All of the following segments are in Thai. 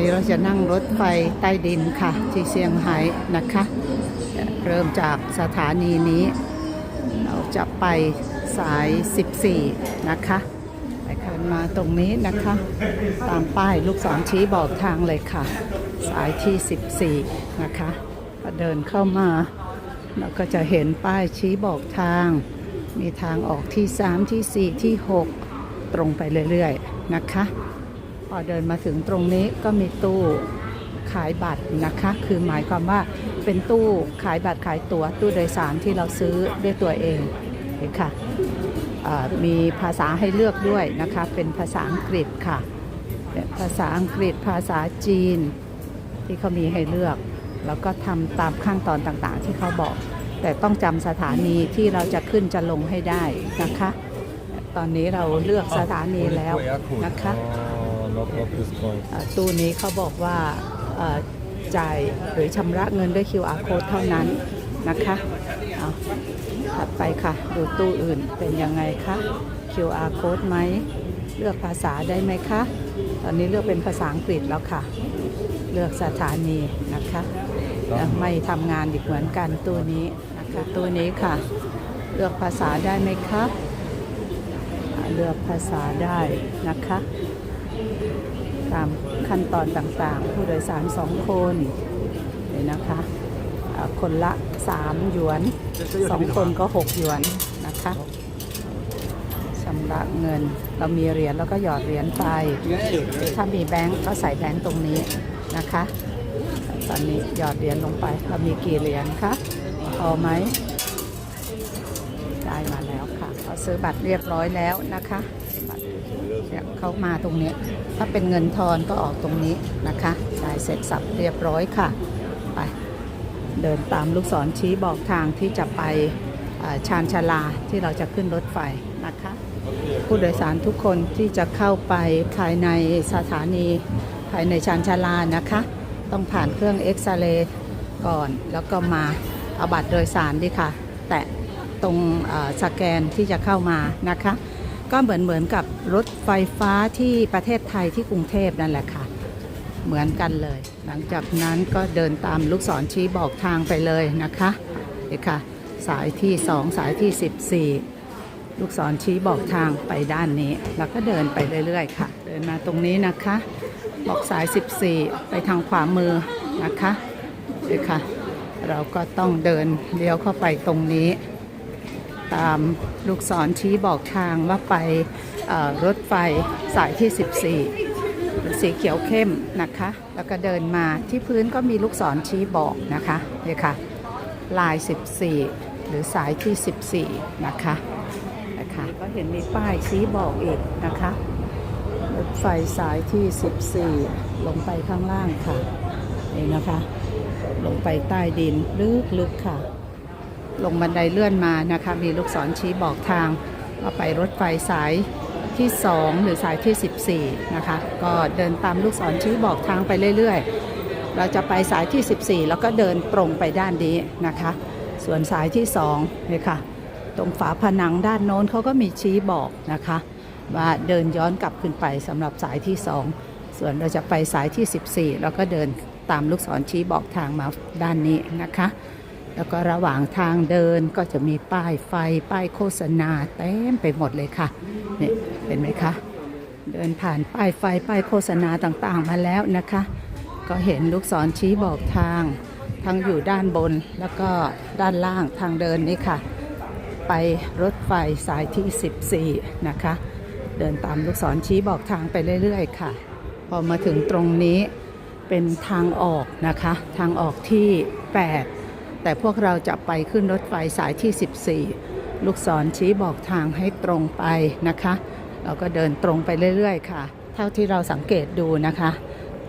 นี้เราจะนั่งรถไฟใต้ดินค่ะ ที่เซี่ยงไฮ้นะคะ เริ่มจากสถานีนี้ เราจะไปสาย 14 นะคะไปคันมาตรงนี้นะคะ ตามป้ายลูกศรชี้บอกทางเลยค่ะ สายที่ 14 นะคะเดินเข้ามา เราก็จะเห็นป้ายชี้บอกทาง มีทางออกที่ 3 ที่ 4 ที่ 6 ตรงไปเรื่อยๆ นะคะ พอเดินมาถึงตรงนี้ก็มีตู้ขายบัตรนะคะ คือหมายความว่าเป็นตู้ขายบัตรขายตั๋วตู้โดยสารที่เราซื้อด้วยตัวเองเห็นค่ะมีภาษาให้เลือกด้วยนะคะ เป็นภาษาอังกฤษค่ะ ภาษาอังกฤษภาษาจีนที่เขามีให้เลือก แล้วก็ทำตามขั้นตอนต่างๆ ที่เขาบอก แต่ต้องจำสถานีที่เราจะขึ้นจะลงให้ได้นะคะ ตอนนี้เราเลือกสถานีแล้วนะคะ ตู้นี้เขาบอกว่าเอ่อจ่ายหรือชำระเงินด้วย QR code เท่านั้นนะคะเอาถัดไปค่ะ ดูตู้อื่นเป็นยังไงคะ QR code ไหม เลือกภาษาได้ไหมคะ ตอนนี้เลือกเป็นภาษาอังกฤษแล้วค่ะ เลือกสถานีนะคะยังไม่ทำงานอีกเหมือนกันตู้นี้นะคะตู้นี้ค่ะ เลือกภาษาได้ไหมคะอ่าเลือกภาษาได้นะคะ ตามขั้นตอนต่างๆ ผู้โดยสารสองคนนี่นะคะคนละ 3 หยวนสองคนก็ 6 หยวนนะคะชำระเงินเรามีเหรียญแล้วก็หยอดเหรียญไป ถ้ามีแบงก์ก็ใส่แบงก์ตรงนี้นะคะ ตอนนี้หยอดเหรียญลงไป เรามีกี่เหรียญคะพอไหมได้มาแล้วค่ะเขาซื้อบัตรเรียบร้อยแล้วนะคะ บัตรเนี่ยเขามาตรงนี้ ถ้าเป็นเงินทอนก็ออกตรงนี้นะคะจ่ายเสร็จสับเรียบร้อยค่ะ ไปเดินตามลูกศรชี้บอกทางที่จะไปชานชาลาที่เราจะขึ้นรถไฟนะคะ ผู้โดยสารทุกคนที่จะเข้าไปภายในสถานีภายในชานชาลานะคะ ต้องผ่านเครื่องเอ็กซเรย์ก่อน แล้วก็มาเอาบัตรโดยสารดีค่ะ แตะตรงสแกนที่จะเข้ามานะคะ ก็เหมือนเหมือนกับรถไฟฟ้าที่ประเทศไทยที่กรุงเทพนั่นแหละค่ะ เหมือนกันเลย หลังจากนั้นก็เดินตามลูกศรชี้บอกทางไปเลยนะคะนี่ค่ะ สายที่ 2 สายที่ 14 ลูกศรชี้บอกทางไปด้านนี้ แล้วก็เดินไปเรื่อยๆ ค่ะ เดินมาตรงนี้นะคะ บอกสาย 14 ไปทางขวามือนะคะนี่ค่ะ เราก็ต้องเดินเลี้ยวเข้าไปตรงนี้ ตามลูกศรชี้บอกทางว่าไปรถไฟสายที่ 14 สีเขียวเข้มนะคะ แล้วก็เดินมาที่พื้นก็มีลูกศรชี้บอกนะคะนี่ค่ะลาย 14 หรือสายที่ 14 นะคะนะคะก็เห็นมีป้ายชี้บอกอีกนะคะรถไฟสายที่ 14 ลงไปข้างล่างค่ะนี่นะคะ ลงไปใต้ดินลึกๆค่ะ ลงบันไดเลื่อนมานะคะ มีลูกศรชี้บอกทางว่าไปรถไฟสายที่ 2 หรือสายที่ 14 นะคะ ก็เดินตามลูกศรชี้บอกทางไปเรื่อยๆ เราจะไปสายที่ 14 แล้วก็เดินตรงไปด้านนี้นะคะ ส่วนสายที่2นี่ค่ะ ตรงฝาผนังด้านโน้นเขาก็มีชี้บอกนะคะ ว่าเดินย้อนกลับขึ้นไปสำหรับสายที่ 2 ส่วนเราจะไปสายที่ 14 แล้วก็เดินตามลูกศรชี้บอกทางมาด้านนี้นะคะ แล้วก็ระหว่างทางเดินก็จะมีป้ายไฟป้ายโฆษณาเต็มไปหมดเลยค่ะนี่เห็นไหมคะเดินผ่านป้ายไฟป้ายโฆษณาต่างๆมาแล้วนะคะ ก็เห็นลูกศรชี้บอกทางทั้งอยู่ด้านบนแล้วก็ด้านล่างทางเดินนี่ค่ะ ไปรถไฟสายที่ 14 นะคะ เดินตามลูกศรชี้บอกทางไปเรื่อยๆ ค่ะ พอมาถึงตรงนี้เป็นทางออกนะคะ ทางออกที่ 8 แต่พวกเราจะไปขึ้นรถไฟสายที่ 14 ลูกศรชี้บอกทางให้ตรงไปนะคะ เราก็เดินตรงไปเรื่อยๆค่ะ เท่าที่เราสังเกตดูนะคะ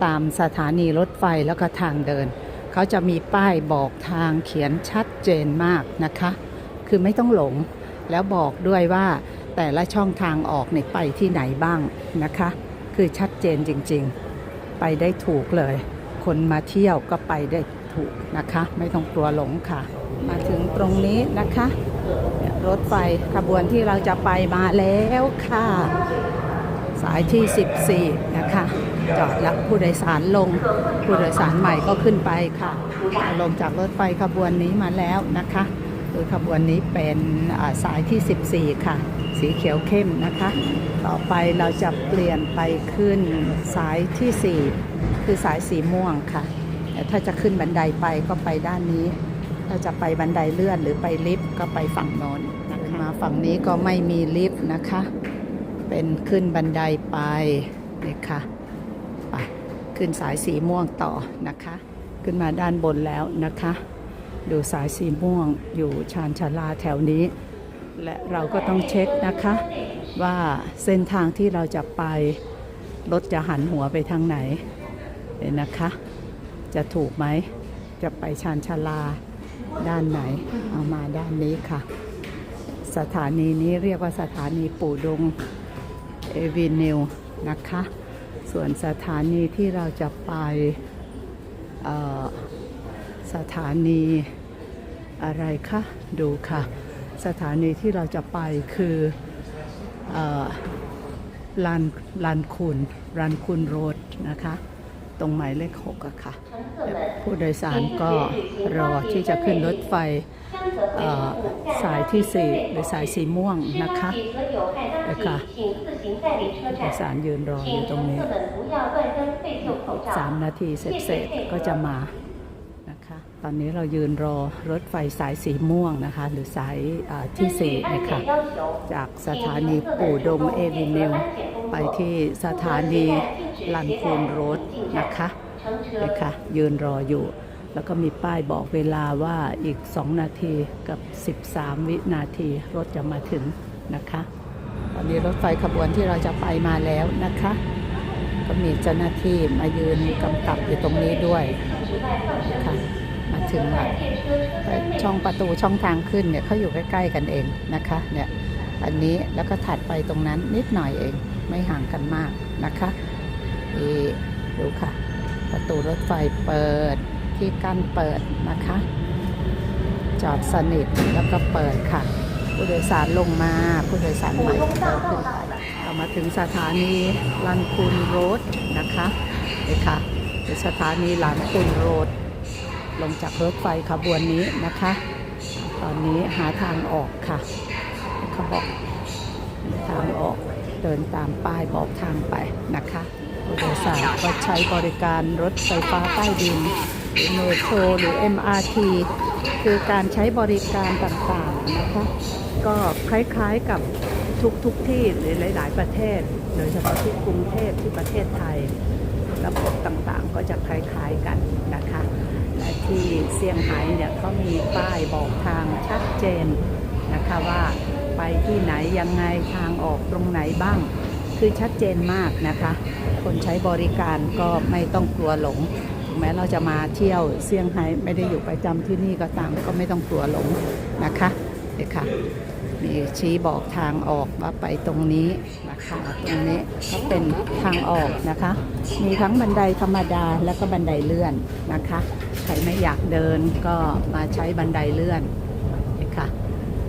ตามสถานีรถไฟแล้วก็ทางเดิน เขาจะมีป้ายบอกทางเขียนชัดเจนมากนะคะ คือไม่ต้องหลงแล้วบอกด้วยว่าแต่ละช่องทางออกเนี่ยไปที่ไหนบ้างนะคะ คือชัดเจนจริงๆ ไปได้ถูกเลย คนมาเที่ยวก็ไปได้ ถูกนะคะ ไม่ต้องกลัวหลงค่ะ มาถึงตรงนี้นะคะ รถไฟขบวนที่เราจะไปมาแล้วค่ะ สายที่ 14 นะคะ จอดแล้วผู้โดยสารลง ผู้โดยสารใหม่ก็ขึ้นไปค่ะ ลงจากรถไฟขบวนนี้มาแล้วนะคะโดยขบวนนี้เป็นสายที่ 14 ค่ะ สีเขียวเข้มนะคะ ต่อไปเราจะเปลี่ยนไปขึ้นสายที่ 4 คือสายสีม่วงค่ะ ถ้าจะขึ้นบันไดไปก็ไปด้านนี้ ถ้าจะไปบันไดเลื่อนหรือไปลิฟต์ก็ไปฝั่งโน้นนะคะมาฝั่งนี้ก็ไม่มีลิฟต์นะคะ เป็นขึ้นบันไดไปนี่ค่ะไปขึ้นสายสีม่วงต่อนะคะ ขึ้นมาด้านบนแล้วนะคะ ดูสายสีม่วงอยู่ชานชาลาแถวนี้ และเราก็ต้องเช็คนะคะ ว่าเส้นทางที่เราจะไปรถจะหันหัวไปทางไหนเห็นนะคะ จะถูกไหม จะไปชานชาลาด้านไหน เอามาด้านนี้ค่ะ สถานีนี้เรียกว่าสถานีปู่ดงเอวินิวนะคะ ส่วนสถานีที่เราจะไปสถานีอะไรคะ ดูค่ะ สถานีที่เราจะไปคือเอ่อลานลานคุณลานคุณโรดนะคะ ตรงหมายเลขหกอะค่ะผู้โดยสารก็รอที่จะขึ้นรถไฟสายที่สี่หรือสายสีม่วงนะคะเลยค่ะผู้โดยสารยืนรออยู่ตรงนี้สามนาทีเสร็จก็จะมานะคะตอนนี้เรายืนรอรถไฟสายสีม่วงนะคะ หรือสายที่สี่นะคะจากสถานีปู่ดงเอวินิวไปที่สถานี ลันคูนโรดนะคะเลยค่ะยืนรออยู่ แล้วก็มีป้ายบอกเวลาว่าอีก 2 นาทีกับ 13 วินาทีรถจะมาถึงนะคะ ตอนนี้รถไฟขบวนที่เราจะไปมาแล้วนะคะ ก็มีเจ้าหน้าที่มายืนกำกับอยู่ตรงนี้ด้วยค่ะมาถึงแล้วช่องประตูช่องทางขึ้นเนี่ยเขาอยู่ใกล้ ๆ กันเองนะคะเนี่ยอันนี้แล้วก็ถัดไปตรงนั้นนิดหน่อยเองไม่ห่างกันมากนะคะ นี่ดูค่ะ ประตูรถไฟเปิดที่กั้นเปิดนะคะ จอดสนิทแล้วก็เปิดค่ะ ผู้โดยสารลงมาผู้โดยสารใหม่ก็ขึ้นไปเรามาถึงสถานีลันคูนโรดนะคะนี่ค่ะสถานีลันคูนโรดลงจากรถไฟขบวนนี้นะคะ ตอนนี้หาทางออกค่ะเขาบอกทางออกเดินตามป้ายบอกทางไปนะคะ ผู้โดยสารก็ใช้บริการรถไฟฟ้าใต้ดินเมโทรหรือ MRT คือการใช้บริการต่างๆนะคะก็คล้ายๆกับทุกๆทที่หรือหลาย ๆ ประเทศ โดยเฉพาะที่กรุงเทพที่ประเทศไทย ระบบต่างๆก็จะคล้ายๆกันนะคะและที่เซี่ยงไฮ้เนี่ยเขามีป้ายบอกทางชัดเจนนะคะว่าไปที่ไหนยังไงทางออกตรงไหนบ้าง คือชัดเจนมากนะคะ คนใช้บริการก็ไม่ต้องกลัวหลงถึงแม้เราจะมาเที่ยวเซี่ยงไฮ้ไม่ได้อยู่ประจำที่นี่ก็ตามก็ไม่ต้องกลัวหลงนะคะเด็กค่ะมีชี้บอกทางออกว่าไปตรงนี้นะคะตรงนี้ก็เป็นทางออกนะคะ มีทั้งบันไดธรรมดาและก็บันไดเลื่อนนะคะใครไม่อยากเดินก็มาใช้บันไดเลื่อนนะคะ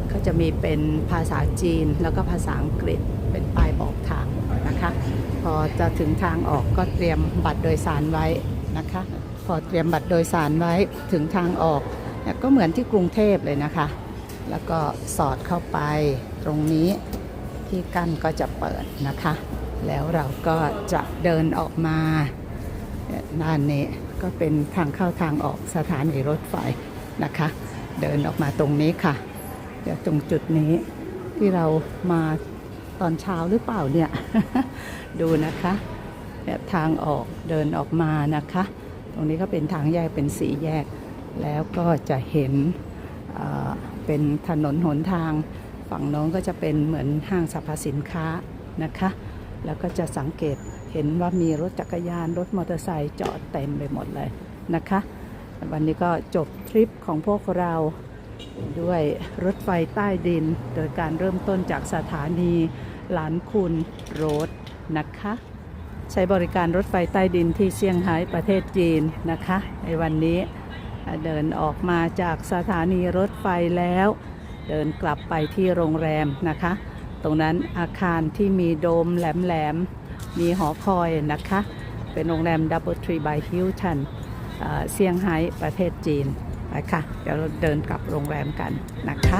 เขาจะมีเป็นภาษาจีนแล้วก็ภาษาอังกฤษเป็นป้ายบอกทางนะคะ พอจะถึงทางออกก็เตรียมบัตรโดยสารไว้นะคะ พอเตรียมบัตรโดยสารไว้ถึงทางออกเนี่ยก็เหมือนที่กรุงเทพเลยนะคะ แล้วก็สอดเข้าไปตรงนี้ที่กั้นก็จะเปิดนะคะ แล้วเราก็จะเดินออกมาด้านนี้ก็เป็นทางเข้าทางออกสถานีรถไฟนะคะ เดินออกมาตรงนี้ค่ะเดี๋ยวตรงจุดนี้ที่เรามาตอนเช้าหรือเปล่าเนี่ย ดูนะคะเนี่ยทางออกเดินออกมานะคะ ตรงนี้ก็เป็นทางแยกเป็นสีแยก แล้วก็จะเห็นเป็นถนนหนทาง ฝั่งน้นก็จะเป็นเหมือนห้างสรรพสินค้านะคะ แล้วก็จะสังเกตเห็นว่ามีรถจักรยานรถมอเตอร์ไซค์จอดเต็มไปหมดเลยนะคะ วันนี้ก็จบทริปของพวกเราด้วยรถไฟใต้ดิน โดยการเริ่มต้นจากสถานีหลานคุณโรด นะคะ ใช้บริการรถไฟใต้ดินที่เซี่ยงไฮ้ประเทศจีนนะคะ ในวันนี้เดินออกมาจากสถานีรถไฟแล้ว เดินกลับไปที่โรงแรมนะคะ ตรงนั้นอาคารที่มีโดมแหลมๆ มีหอคอยนะคะ เป็นโรงแรม Double Tree by Hilton เอ่อเซี่ยงไฮ้ประเทศจีนไปค่ะ เดี๋ยวเราเดินกลับโรงแรมกันนะคะ